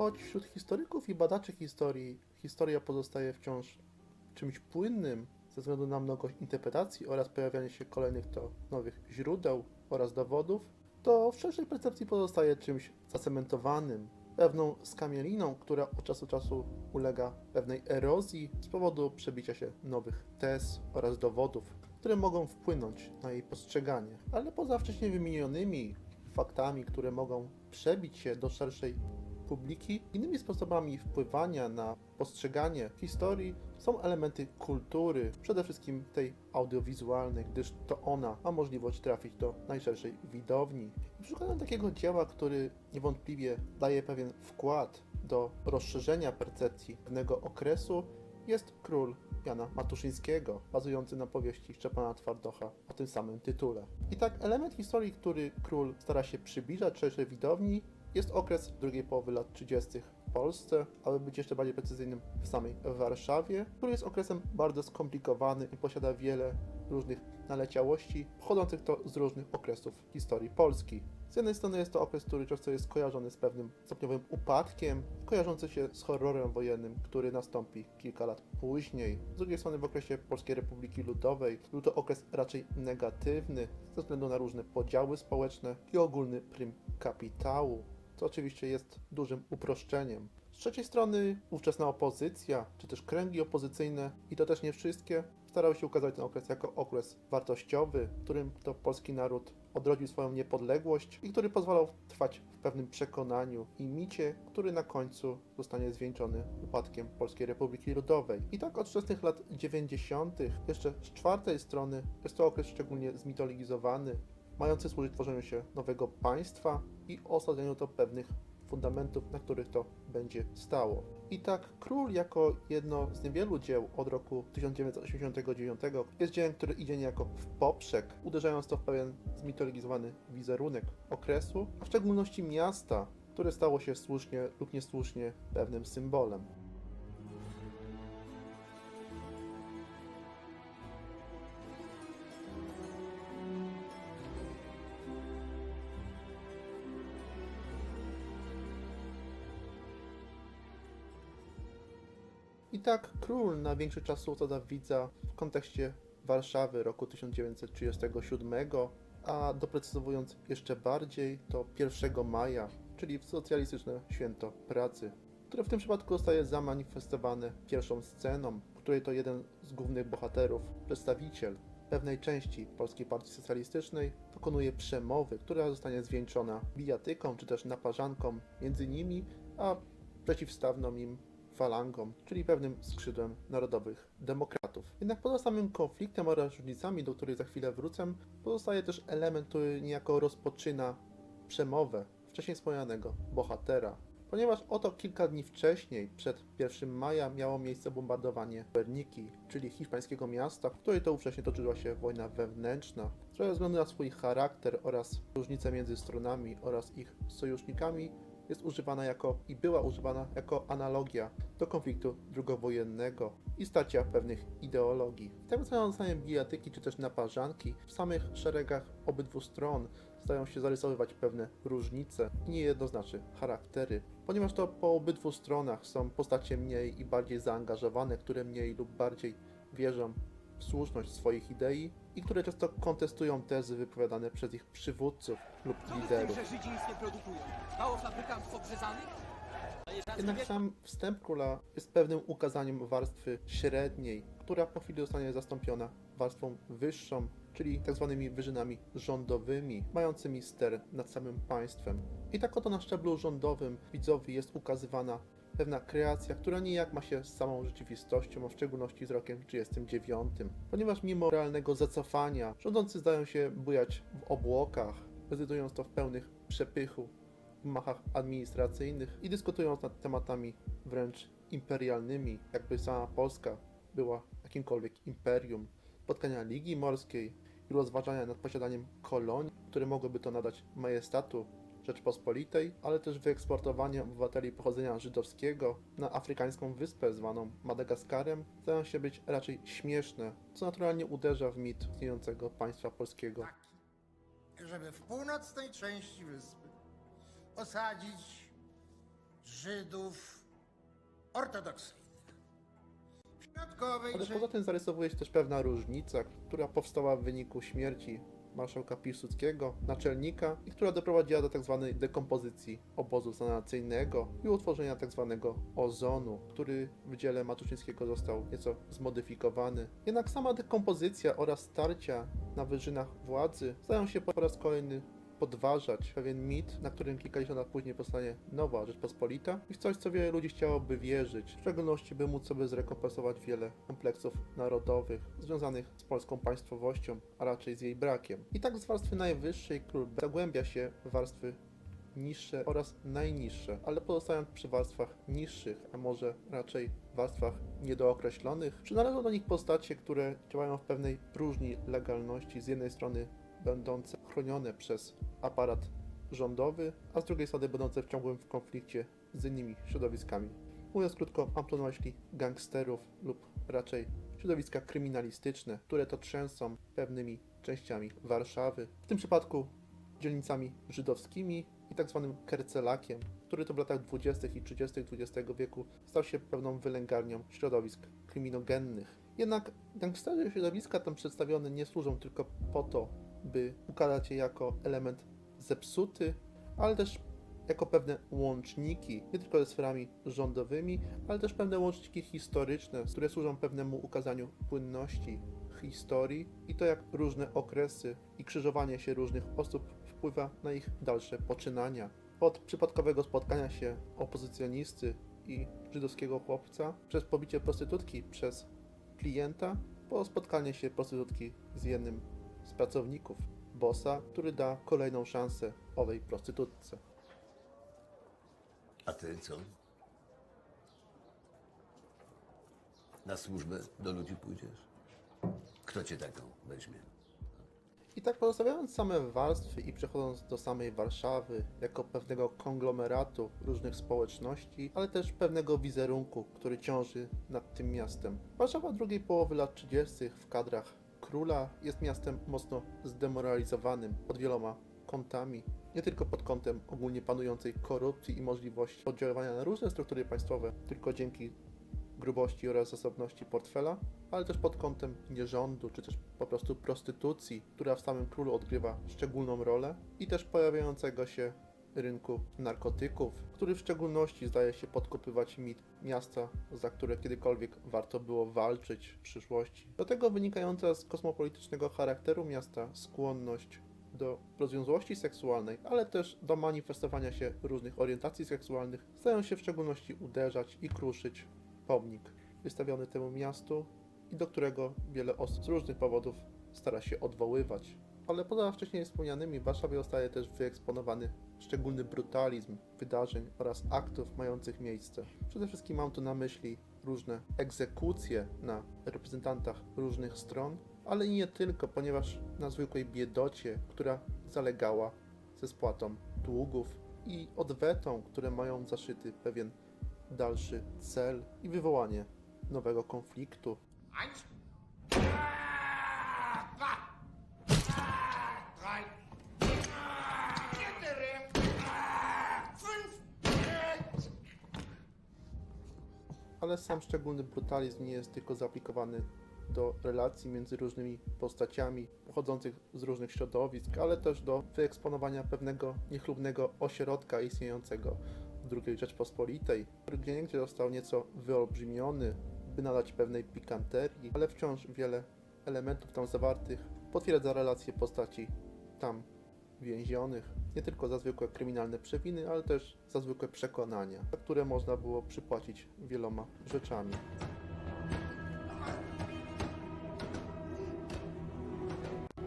choć wśród historyków i badaczy historii historia pozostaje wciąż czymś płynnym ze względu na mnogość interpretacji oraz pojawianie się kolejnych to nowych źródeł oraz dowodów, to w szerszej percepcji pozostaje czymś zacementowanym, pewną skamieliną, która od czasu do czasu ulega pewnej erozji z powodu przebicia się nowych tez oraz dowodów, które mogą wpłynąć na jej postrzeganie. Ale poza wcześniej wymienionymi faktami, które mogą przebić się do szerszej publiki, innymi sposobami wpływania na postrzeganie historii są elementy kultury, przede wszystkim tej audiowizualnej, gdyż to ona ma możliwość trafić do najszerszej widowni. Przykładem takiego dzieła, który niewątpliwie daje pewien wkład do rozszerzenia percepcji pewnego okresu, jest Król Jana Matuszyńskiego, bazujący na powieści Szczepana Twardocha o tym samym tytule. I tak element historii, który król stara się przybliżać szerszej widowni, jest okres drugiej połowy lat 30. w Polsce, aby być jeszcze bardziej precyzyjnym w samej Warszawie, który jest okresem bardzo skomplikowanym i posiada wiele różnych naleciałości, pochodzących to z różnych okresów historii Polski. Z jednej strony jest to okres, który często jest kojarzony z pewnym stopniowym upadkiem, kojarzący się z horrorem wojennym, który nastąpi kilka lat później. Z drugiej strony w okresie Polskiej Republiki Ludowej był to okres raczej negatywny ze względu na różne podziały społeczne i ogólny prym kapitału co oczywiście jest dużym uproszczeniem. Z trzeciej strony ówczesna opozycja, czy też kręgi opozycyjne, i to też nie wszystkie, starały się ukazać ten okres jako okres wartościowy, którym to polski naród odrodził swoją niepodległość i który pozwalał trwać w pewnym przekonaniu i micie, który na końcu zostanie zwieńczony upadkiem Polskiej Republiki Ludowej. I tak od wczesnych lat 90., jeszcze z czwartej strony, jest to okres szczególnie zmitologizowany, mający służyć tworzeniu się nowego państwa i osadzeniu to pewnych fundamentów, na których to będzie stało. I tak Król jako jedno z niewielu dzieł od roku 1989 jest dziełem, które idzie niejako w poprzek, uderzając to w pewien zmitologizowany wizerunek okresu, a w szczególności miasta, które stało się słusznie lub niesłusznie pewnym symbolem. I tak król na większy czas usadza widza w kontekście Warszawy roku 1937, a doprecyzowując jeszcze bardziej, to 1 maja, czyli w socjalistyczne święto pracy, które w tym przypadku zostaje zamanifestowane pierwszą sceną, w której to jeden z głównych bohaterów, przedstawiciel pewnej części Polskiej Partii Socjalistycznej, dokonuje przemowy, która zostanie zwieńczona bijatyką czy też naparzanką między nimi, a przeciwstawną im falangą, czyli pewnym skrzydłem narodowych demokratów. Jednak poza samym konfliktem oraz różnicami, do których za chwilę wrócę, pozostaje też element, który niejako rozpoczyna przemowę wcześniej wspomnianego bohatera. Ponieważ oto kilka dni wcześniej, przed 1 maja, miało miejsce bombardowanie Berniki, czyli hiszpańskiego miasta, w której to ówcześnie toczyła się wojna wewnętrzna, która ze względu na swój charakter oraz różnice między stronami oraz ich sojusznikami jest używana jako i była używana jako analogia do konfliktu drugowojennego i starcia pewnych ideologii. Tak rozwiązane bijatyki czy też naparzanki w samych szeregach obydwu stron zdają się zarysowywać pewne różnice i niejednoznaczne charaktery, ponieważ to po obydwu stronach są postacie mniej i bardziej zaangażowane, które mniej lub bardziej wierzą w słuszność swoich idei i które często kontestują tezy wypowiadane przez ich przywódców lub Co wy z tym, liderów. że Żydzi nic nie produkują? Mało fabrykantów obrzezanych? Jednak sam wstęp króla jest pewnym ukazaniem warstwy średniej, która po chwili zostanie zastąpiona warstwą wyższą, czyli tak zwanymi wyżynami rządowymi, mającymi ster nad samym państwem. I tak oto na szczeblu rządowym widzowi jest ukazywana pewna kreacja, która nijak ma się z samą rzeczywistością, a w szczególności z rokiem 39. Ponieważ mimo realnego zacofania, rządzący zdają się bujać w obłokach, rezydując to w pełnych przepychu machach administracyjnych i dyskutując nad tematami wręcz imperialnymi, jakby sama Polska była jakimkolwiek imperium, spotkania Ligi Morskiej i rozważania nad posiadaniem kolonii, które mogłyby to nadać majestatu Rzeczpospolitej, ale też wyeksportowanie obywateli pochodzenia żydowskiego na afrykańską wyspę zwaną Madagaskarem, zdają się być raczej śmieszne, co naturalnie uderza w mit istniejącego państwa polskiego. żeby w północnej części wyspy osadzić Żydów ortodoksyjnych. W środkowej Ale poza tym zarysowuje się też pewna różnica, która powstała w wyniku śmierci marszałka Piłsudskiego, naczelnika i która doprowadziła do tzw. dekompozycji obozu sanacyjnego i utworzenia tzw. ozonu, który w dziele Matuszynskiego został nieco zmodyfikowany. Jednak sama dekompozycja oraz starcia na wyżynach władzy stają się po raz kolejny podważać pewien mit, na którym kilkadziesiąt lat później powstanie nowa Rzeczpospolita i w coś, co wiele ludzi chciałoby wierzyć, w szczególności by móc sobie zrekompensować wiele kompleksów narodowych związanych z polską państwowością, a raczej z jej brakiem. I tak z warstwy najwyższej król zagłębia się w warstwy niższe oraz najniższe, ale pozostając przy warstwach niższych, a może raczej warstwach niedookreślonych, przynależą do nich postacie, które działają w pewnej próżni legalności, z jednej strony będące chronione przez aparat rządowy, a z drugiej strony będące w ciągłym konflikcie z innymi środowiskami. Mówiąc krótko, mam tu na myśli gangsterów lub raczej środowiska kryminalistyczne, które to trzęsą pewnymi częściami Warszawy. W tym przypadku dzielnicami żydowskimi i tak zwanym kercelakiem, który to w latach 20. i 30. XX wieku stał się pewną wylęgarnią środowisk kryminogennych. Jednak gangsterzy środowiska tam przedstawione nie służą tylko po to, by ukazać je jako element zepsuty, ale też jako pewne łączniki, nie tylko ze sferami rządowymi, ale też pewne łączniki historyczne, które służą pewnemu ukazaniu płynności historii i to, jak różne okresy i krzyżowanie się różnych osób wpływa na ich dalsze poczynania. Od przypadkowego spotkania się opozycjonisty i żydowskiego chłopca, przez pobicie prostytutki przez klienta, po spotkanie się prostytutki z jednym z pracowników bossa, który da kolejną szansę owej prostytutce. A ty co? Na służbę do ludzi pójdziesz? Kto cię taką weźmie? I tak pozostawiając same warstwy i przechodząc do samej Warszawy jako pewnego konglomeratu różnych społeczności, ale też pewnego wizerunku, który ciąży nad tym miastem. Warszawa drugiej połowy lat 30. w kadrach króla jest miastem mocno zdemoralizowanym pod wieloma kątami. Nie tylko pod kątem ogólnie panującej korupcji i możliwości oddziaływania na różne struktury państwowe, tylko dzięki grubości oraz zasobności portfela, ale też pod kątem nierządu, czy też po prostu prostytucji, która w samym królu odgrywa szczególną rolę, i też pojawiającego się rynku narkotyków, który w szczególności zdaje się podkopywać mit miasta, za które kiedykolwiek warto było walczyć w przyszłości. Do tego wynikająca z kosmopolitycznego charakteru miasta skłonność do rozwiązłości seksualnej, ale też do manifestowania się różnych orientacji seksualnych, stają się w szczególności uderzać i kruszyć pomnik wystawiony temu miastu i do którego wiele osób z różnych powodów stara się odwoływać. Ale poza wcześniej wspomnianymi w Warszawie zostaje też wyeksponowany szczególny brutalizm wydarzeń oraz aktów mających miejsce. Przede wszystkim mam tu na myśli różne egzekucje na reprezentantach różnych stron, ale i nie tylko, ponieważ na zwykłej biedocie, która zalegała ze spłatą długów i odwetą, które mają zaszyty pewien dalszy cel i wywołanie nowego konfliktu. Ale sam szczególny brutalizm nie jest tylko zaaplikowany do relacji między różnymi postaciami pochodzących z różnych środowisk, ale też do wyeksponowania pewnego niechlubnego ośrodka istniejącego w II Rzeczpospolitej, który gdzieniegdzie został nieco wyolbrzymiony, by nadać pewnej pikanterii, ale wciąż wiele elementów tam zawartych potwierdza relacje postaci tam więzionych, nie tylko za zwykłe kryminalne przewiny, ale też za zwykłe przekonania, za które można było przypłacić wieloma rzeczami.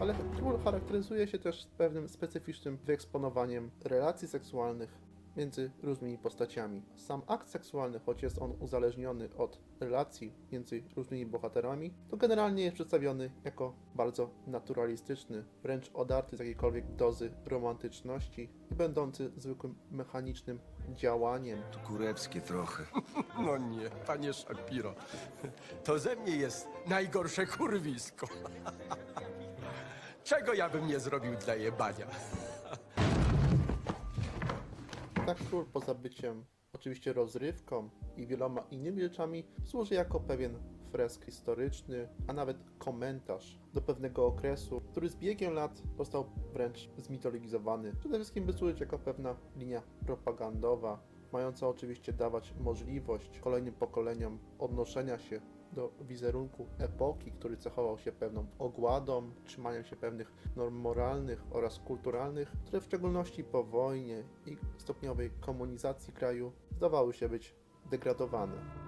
Ale król charakteryzuje się też pewnym specyficznym wyeksponowaniem relacji seksualnych między różnymi postaciami. Sam akt seksualny, choć jest on uzależniony od relacji między różnymi bohaterami, to generalnie jest przedstawiony jako bardzo naturalistyczny, wręcz odarty z jakiejkolwiek dozy romantyczności i będący zwykłym mechanicznym działaniem. To kureckie trochę. No nie, panie Shapiro. To ze mnie jest najgorsze kurwisko. Czego ja bym nie zrobił dla jebania? Tak król poza byciem oczywiście rozrywką i wieloma innymi rzeczami, służy jako pewien fresk historyczny, a nawet komentarz do pewnego okresu, który z biegiem lat został wręcz zmitologizowany. Przede wszystkim by służyć jako pewna linia propagandowa, mająca oczywiście dawać możliwość kolejnym pokoleniom odnoszenia się do wizerunku epoki, który cechował się pewną ogładą, trzymaniem się pewnych norm moralnych oraz kulturalnych, które w szczególności po wojnie i stopniowej komunizacji kraju zdawały się być degradowane.